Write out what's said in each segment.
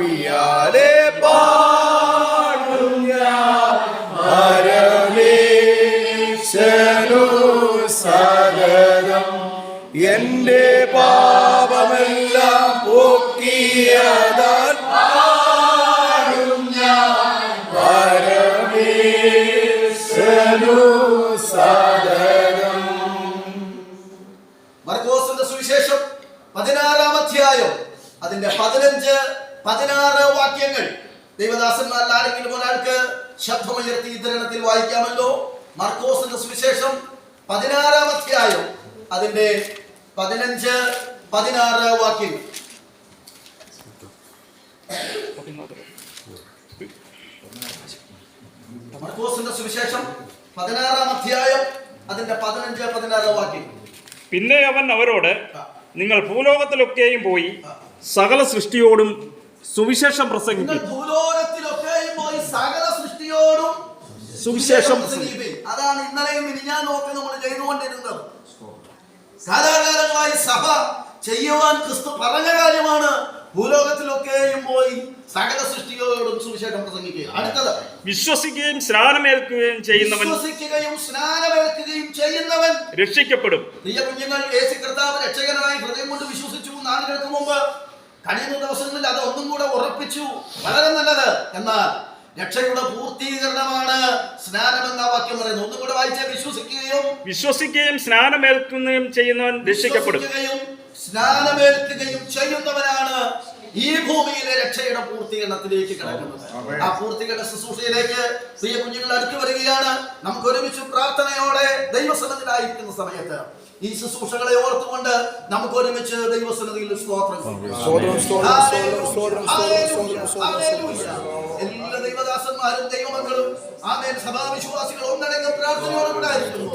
ആവിയാലെ പാടും ഞാൻ സകലം എന്റെ പാപമെല്ലാം പോക്കിയതാൽ പാടും ഞാൻ പരമേശനു സകലം മർക്കോസിന്റെ സുവിശേഷം പതിനാറാം അധ്യായം അതിന്റെ പതിനഞ്ച് പതിനാറ് വാക്യങ്ങൾ. ദൈവദാസന്മാരിൽ ആരെങ്കിലും ഒരാൾക്ക് ശബ്ദമുയർത്തി ഇതരണത്തിൽ വായിക്കാമല്ലോ? മർക്കോസിന്റെ സുവിശേഷം പതിനാറാം അധ്യായം. അതിന്റെ പതിനഞ്ച് പതിനാറ് വാക്യങ്ങൾ. മർക്കോസിന്റെ സുവിശേഷം പതിനാറാം അധ്യായം അതിന്റെ പതിനഞ്ച് പതിനാറ് വാക്യങ്ങൾ. പിന്നെ അവൻ അവരോട് നിങ്ങൾ ഭൂലോകത്തിലൊക്കെയും പോയി സകല സൃഷ്ടിയോടും സുവിശേഷം പ്രസംഗിക്കും. സകല സൃഷ്ടിയോടും സുവിശേഷം. അതാണ് ഇന്നലെയും ഞാൻ നോക്കി നമ്മൾ ചെയ്തുകൊണ്ടിരുന്നത്. കാലാകാലമായി സഭ ചെയ്യുവാൻ ക്രിസ്തു പറഞ്ഞ കാര്യമാണ് ഭൂലോകത്തിലൊക്കെയും പോയി സകല സൃഷ്ടിയോടും സുവിശേഷം പ്രസംഗിക്കുക അടുത്തത് വിശ്വസിക്കുകയും സ്നാനമേൽക്കുകയും ചെയ്യുന്നവൻ വിശ്വസിക്കുകയും സ്നാനമേൽക്കുകയും ചെയ്യുന്നവൻ രക്ഷിക്കപ്പെടും. പ്രിയ കുഞ്ഞുങ്ങൾ യേശു കർത്താവ് രക്ഷകനായി ഹൃദയം കൊണ്ട് വിശ്വസിച്ചു നാളുകൾക്ക് മുമ്പ്. കഴിഞ്ഞ ദിവസങ്ങളിൽ അത് ഒന്നും കൂടെ ഉറപ്പിച്ചു. വളരെ നല്ലത്. എന്നാൽ രക്ഷയുടെ പൂർത്തീകരണമാണ് സ്നാനം എന്ന വാക്യം പറയുന്നത്. ഒന്നും കൂടെ വായിച്ച വിശ്വസിക്കുകയും വിശ്വസിക്കുകയും സ്നാനമേൽക്കുകയും ചെയ്യുന്നവൻ രക്ഷിക്കപ്പെടും. സ്നാനമേൽക്കുകയും ചെയ്യുന്നവനാണ് ഈ ഭൂമിയിലെ രക്ഷയുടെ പൂർത്തീകരണത്തിലേക്ക് കിടക്കുന്നത്. ആ പൂർത്തീകരണ ശുശ്രൂഷയിലേക്ക് പ്രിയ കുഞ്ഞുങ്ങൾ അടുത്തു വരികയാണ്. നമുക്ക് ഒരുമിച്ച് പ്രാർത്ഥനയോടെ ദൈവസന്നതിലായിരിക്കുന്ന സമയത്ത് ഈ ശുശ്രൂഷകളെ ഓർത്തുകൊണ്ട് നമുക്ക് ഒരുമിച്ച് ദൈവസന്നതിയിൽ സ്തോത്രം എല്ലാ ദൈവദാസന്മാരും ദൈവമക്കളും ആമേൻ. സഭാവിശ്വാസികൾ ഒന്നടങ്കം പ്രാർത്ഥനയോടുകൂടായിരിക്കുന്നു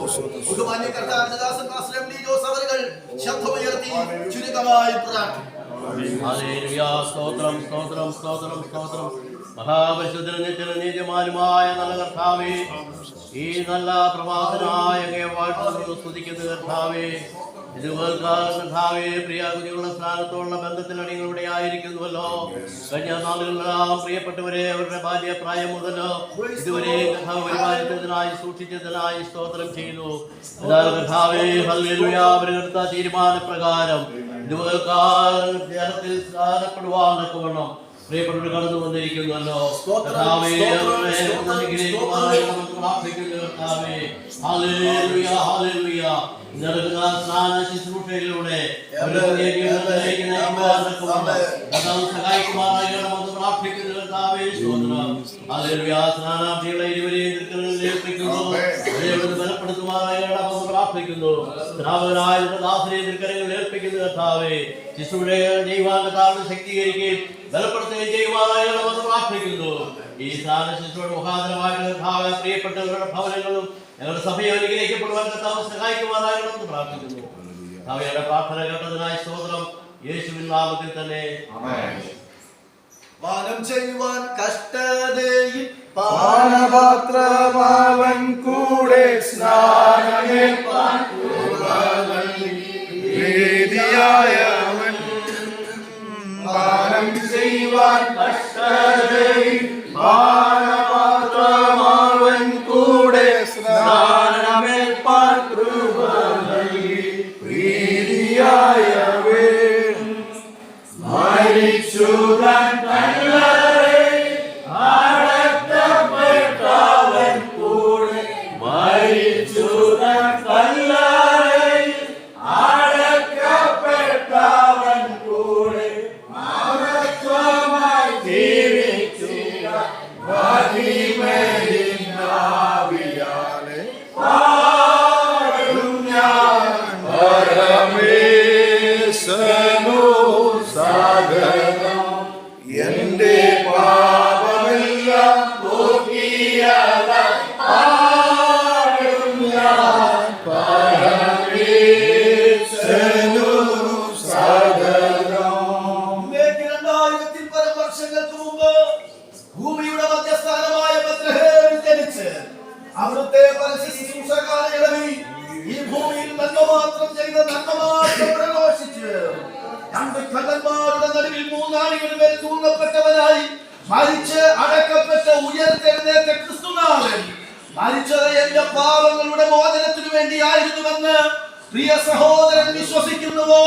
ശബ്ദമുയർത്തി ചുരുക്കമായി പ്രാർത്ഥിക്കും ഹല്ലേലൂയ. സ്തോത്രം സ്തോത്രം സ്തോത്രം സ്തോത്രം. മഹാപരിശുദ്ധനും നീതിമാനുമായ നല്ല കർത്താവേ ഈ നല്ല പ്രഭാതനായ വാഴ്ത്തുന്നു സ്തുതിക്കുന്ന കർത്താവേ. ഇതുപോലെ പ്രിയ കുഞ്ഞുങ്ങളുടെ സ്ഥാനത്തോടുള്ള ബന്ധത്തിൽ അണികളുടെ ആയിരിക്കുന്നുവല്ലോ കഴിഞ്ഞ നാളുകളെല്ലാം പ്രിയപ്പെട്ടവരെ അവരുടെ ബാല്യപ്രായം മുതലോ ഇതുവരെ കർത്താവ് പരിപാലിച്ചതിനായി സൂക്ഷിച്ചതിനായി സ്തോത്രം ചെയ്യുന്നു. എന്നാൽ കർത്താവേ ഹല്ലേലൂയ. അവരെടുത്ത ഇതുപോൽക്കാലം ജലത്തിൽ സ്ഥാനപ്പെടുവാനൊക്കെ വേണം പ്രിയപ്പെട്ടവർ കടന്നു വന്നിരിക്കുന്നല്ലോ പ്രാർത്ഥിക്കുന്നു കർത്താവേ. ഹല്ലേലൂയ. ഇന്ന് നടക്കുന്ന സ്നാന ശുശ്രൂഷയിലൂടെ പ്രാർത്ഥിക്കുന്നു ഇരുവരെയും തൃക്കരങ്ങളിൽ ഏൽപ്പിക്കുന്നു. കർത്താവേ ശിശുവിടെ ചെയ്യുവാൻ കർത്താവിനെ ശക്തീകരിക്കുകയും ബലപ്പെടുത്തുകയും ചെയ്യുവാനായി പ്രാർത്ഥിക്കുന്നു. ഈ സ്ഥാന ശിശുവിടെ മുഖാന്തരമായിട്ട് പ്രിയപ്പെട്ടവരുടെ ഭവനങ്ങളും ഞങ്ങളുടെ സഭയെ അനുഗ്രഹിക്കപ്പെടുവാൻ കർത്താവ് സഹായിക്കുവാനായി എന്ന് പ്രാർത്ഥിക്കുന്നു. സഭയുടെ പ്രാർത്ഥന കേട്ടതിനായി സ്തോത്രം. യേശുവിൻ നാമത്തിൽ തന്നെ. പാനം ചെയ്യുവാൻ കഷ്ടതയിൽ പാനപാത്രമാവൻ കൂടെ സ്നാനമേൽപ്പാൻ വേദിയായവൻ. പാനം ചെയ്യുവാൻ കഷ്ടതയിൽ പാനപാത്രമാവൻ മരിച്ചു താൻ തൂങ്ങപ്പെട്ടവനായി മരിച്ച് അടക്കപ്പെട്ട ഉയർത്തെഴുന്നേറ്റ ക്രിസ്തുനാഥൻ മരിച്ചത് എന്റെ പാപങ്ങളുടെ മോചനത്തിനു വേണ്ടിയായിരുന്നുവെന്ന് പ്രിയ സഹോദരൻ വിശ്വസിക്കുന്നുവോ?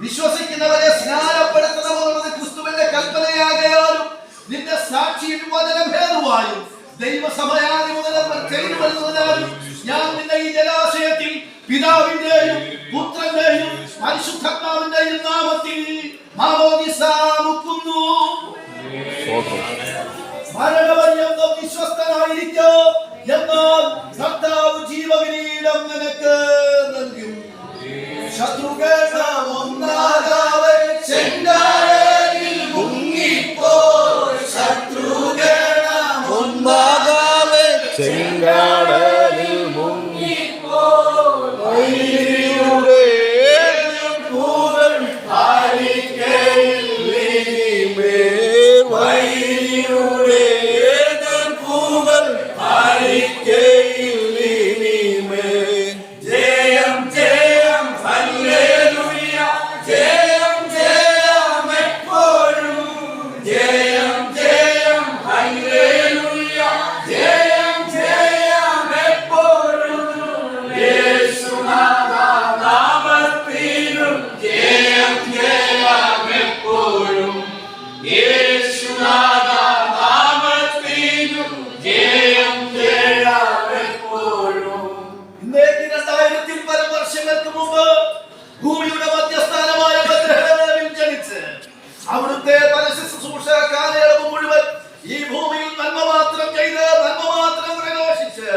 വിശ്വസിക്കുന്നവരെ സ്നാനപ്പെടുത്തണമെന്നുള്ളത് ക്രിസ്തുവിന്റെ കൽപ്പനയാകയാലും നിന്റെ സാക്ഷി വിമോചന ചെയ്തു വരുന്നതിനാലും ഞാൻ നിന്നെ ഈ ജലാശയത്തിൽ പിതാവിന്റെയും പുത്രന്റെയും പരിശുദ്ധാത്മാവിന്റെയും നാമത്തിൽ മാമോദിസ മുക്കുന്നു. മരണപര്യന്തം വിശ്വസ്തനായിരിക്കോ? എന്നാൽ അവിടുത്തെ പരസ്യ ശുശ്രൂഷ കാലയളവ് മുഴുവൻ ഈ ഭൂമിയിൽ നന്മ മാത്രം ചെയ്ത് നന്മ മാത്രം പ്രഘോഷിച്ച്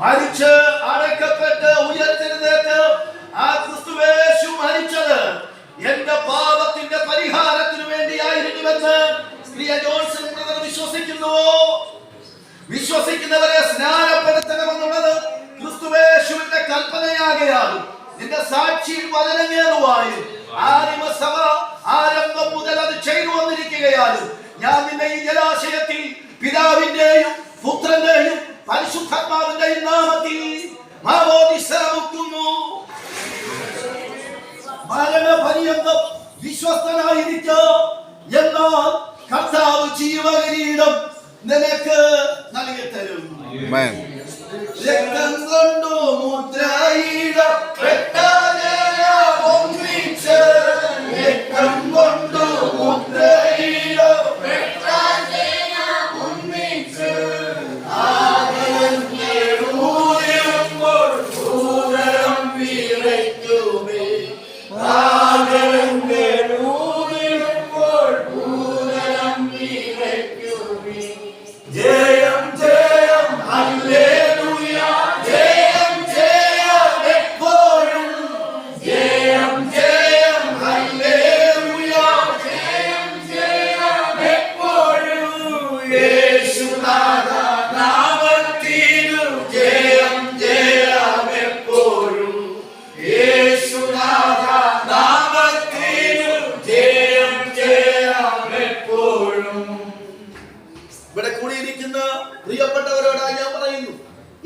മരിച്ച് അടക്കപ്പെട്ട് ഉയർത്തെഴുന്നേറ്റ് ആ ക്രിസ്തുവേശു മരിച്ചത് എന്റെ പാപത്തിന്റെ പരിഹാരത്തിനു വേണ്ടിയായിരുന്നുവെന്ന് പ്രിയ ജോൺസൺ ബ്രദർ വിശ്വസിക്കുന്നുവോ? വിശ്വസിക്കുന്നവരെ സ്നാനപ്പെടുത്തണമെന്നുള്ളത് ക്രിസ്തുവേശുവിന്റെ കൽപ്പനയാകയാൽ നിന്റെ മുതൽ അത് ചെയ്തു വന്നിരിക്കുകയാലും ഞാൻ നിന്നെ ഈ ജലാശയത്തിൽ പിതാവിന്റെയും പുത്രന്റെയും പരിശുദ്ധാത്മാവിന്റെയും നാമത്തിൽ മാമോദിസ മുക്കുന്നു മരണപര്യന്തം വിശ്വസ്തനായിരിക്ക എന്നാൽ കർത്താവ് ജീവകിരീടം നിനക്ക് നൽകി തരും. രക്തം കൊണ്ടു മുദ്രയിട ഒന്നിച്ച്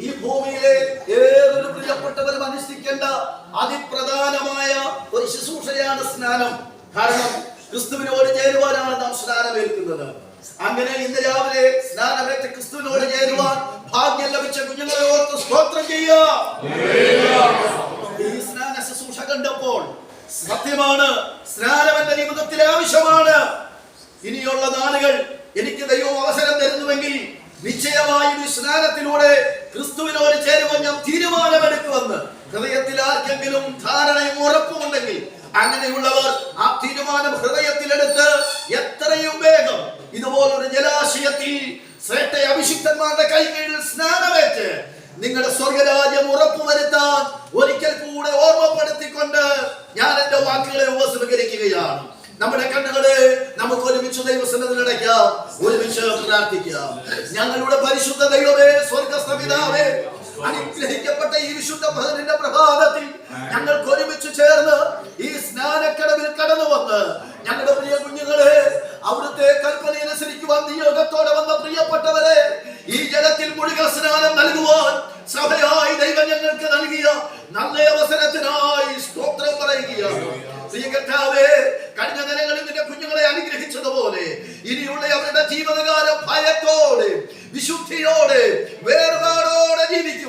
ഈ ഭൂമിയിലെ ഏതൊരു പ്രിയപ്പെട്ടവരും അനുഷ്ഠിക്കേണ്ട അതിപ്രധാനമായ ഒരു ശുശ്രൂഷയാണ് സ്നാനം. കാരണം ക്രിസ്തുവിനോട് ചേരുവാനാണ് നാം സ്നാനമേൽക്കുന്നത് അങ്ങനെ ഇന്ന് രാവിലെ സ്നാനമേറ്റ ക്രിസ്തുവിനോട് ചേരുവാൻ ഭാഗ്യം ലഭിച്ച കുഞ്ഞുങ്ങളെ ഓർത്ത് സ്തോത്രം ചെയ്യുക. ഈ സ്നാന ശുശ്രൂഷ കണ്ടപ്പോൾ സത്യമാണ് സ്നാനം എന്റെ ജീവിതത്തിൽ ആവശ്യമാണ്. ഇനിയുള്ള നാളുകൾ എനിക്ക് ദൈവം അവസരം തരുന്നുവെങ്കിൽ നിശ്ചയമായും സ്നാനത്തിലൂടെ ക്രിസ്തുവിനോട് ചേരുവാൻ ഞാൻ തീരുമാനമെടുക്കുമെന്ന് ഹൃദയത്തിൽ ആർക്കെങ്കിലും ധാരണയും ഉറപ്പുമുണ്ടെങ്കിൽ അങ്ങനെയുള്ളവർ ആ തീരുമാനം ഹൃദയത്തിലെടുത്ത് എത്രയും വേഗം ഇതുപോലൊരു ജലാശയത്തിൽ ശ്രേഷ്ഠ അഭിഷിക്തന്മാരുടെ കൈകീഴിൽ സ്നാനമേറ്റ് നിങ്ങളുടെ സ്വർഗരാജ്യം ഉറപ്പുവരുത്താൻ ഒരിക്കൽ കൂടെ ഓർമ്മപ്പെടുത്തിക്കൊണ്ട് ഞാൻ എന്റെ വാക്കുകളെ ഉപസംഹരിക്കുകയാണ്. നമ്മുടെ കണ്ണുകളെ നമുക്ക് ഒരുമിച്ച് ദൈവസന്നതിലടയ്ക്കാം ഒരുമിച്ച് പ്രാർത്ഥിക്കാം. ഞങ്ങളുടെ പരിശുദ്ധ ദൈവമേ സ്വർഗസ്ഥ പിതാവേ അനുഗ്രഹിക്കപ്പെട്ട ഈ വിശുദ്ധ ഭവനിന്റെ പ്രഭാതത്തിൽ ഞങ്ങൾക്ക് ഒരുമിച്ച് ചേർന്ന് ഈ സ്നാനക്കടവിൽ കടന്നു വന്ന്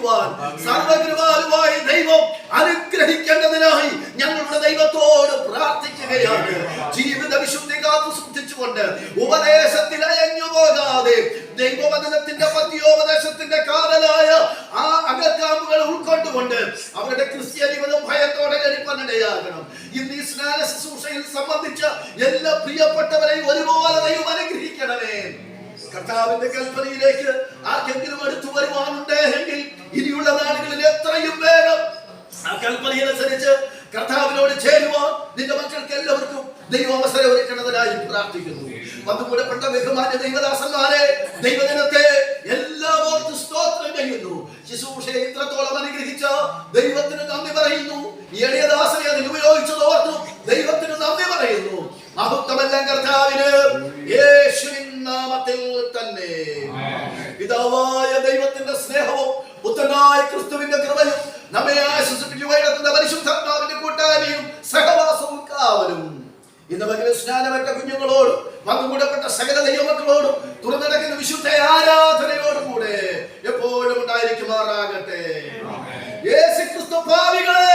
വേർപാടോടെ സർവകൃപാലുവായ ദൈവം അനുഗ്രഹിക്കേണ്ടതിനായി ഞങ്ങളുടെ ദൈവത്തോട് പ്രാർത്ഥിക്കുകയാണ്. ജീവിത വിശുദ്ധി കാത്തു സൂക്ഷിച്ചുകൊണ്ട് ഉപദേശത്തിൽ അയഞ്ഞു പോകാതെ ദൈവവചനത്തിന്റെ പത്യോപദേശത്തിന്റെ കാതലായ ആ അകക്കാമ്പുകൾ ഉൾക്കൊണ്ടുകൊണ്ട് അവരുടെ ക്രിസ്ത്യ ജീവിതം ഭയത്തോടെ കഴിപ്പാനിടയാകണം ഇന്ന് ഈ സ്നാന ശുശ്രൂഷയിൽ സംബന്ധിച്ച എല്ലാ പ്രിയപ്പെട്ടവരെയും ഒരുപോലെ ദൈവം അനുഗ്രഹിക്കണമേ. കർത്താവിന്റെ കൽപ്പനയിലേക്ക് ആർക്കെങ്കിലും എടുത്തു വരുവാനുണ്ട് എങ്കിൽ ഇനിയുള്ള നാളുകളിൽ എത്രയും വേഗം ആ കൽപ്പനയനുസരിച്ച് കർത്താവിനോട് ചേരുവാൻ നിന്റെ മക്കൾക്ക് എല്ലാവർക്കും ദൈവം അവസരം ഒരുക്കണതിനായി പ്രാർത്ഥിക്കുന്നു. അതുപോലെപ്പെട്ട ബഹുമാന്യ ദൈവദാസന്മാരെ ദൈവദിനത്തെ എല്ലാവർക്കും സ്തോത്രം ചെയ്യുന്നു. ശുശ്രൂഷയെ ഇന്ന് പകരം സ്നാനമറ്റ കുഞ്ഞുങ്ങളോടും വന്നുകൂടപ്പെട്ട സകല ദൈവമക്കളോടും തുറന്നടക്കുന്ന വിശുദ്ധ ആരാധനയോടും കൂടെ എപ്പോഴും ഉണ്ടായിരിക്കുമാറാകട്ടെ. പാവികളെ യേശുക്രിസ്തു പാവികളെ.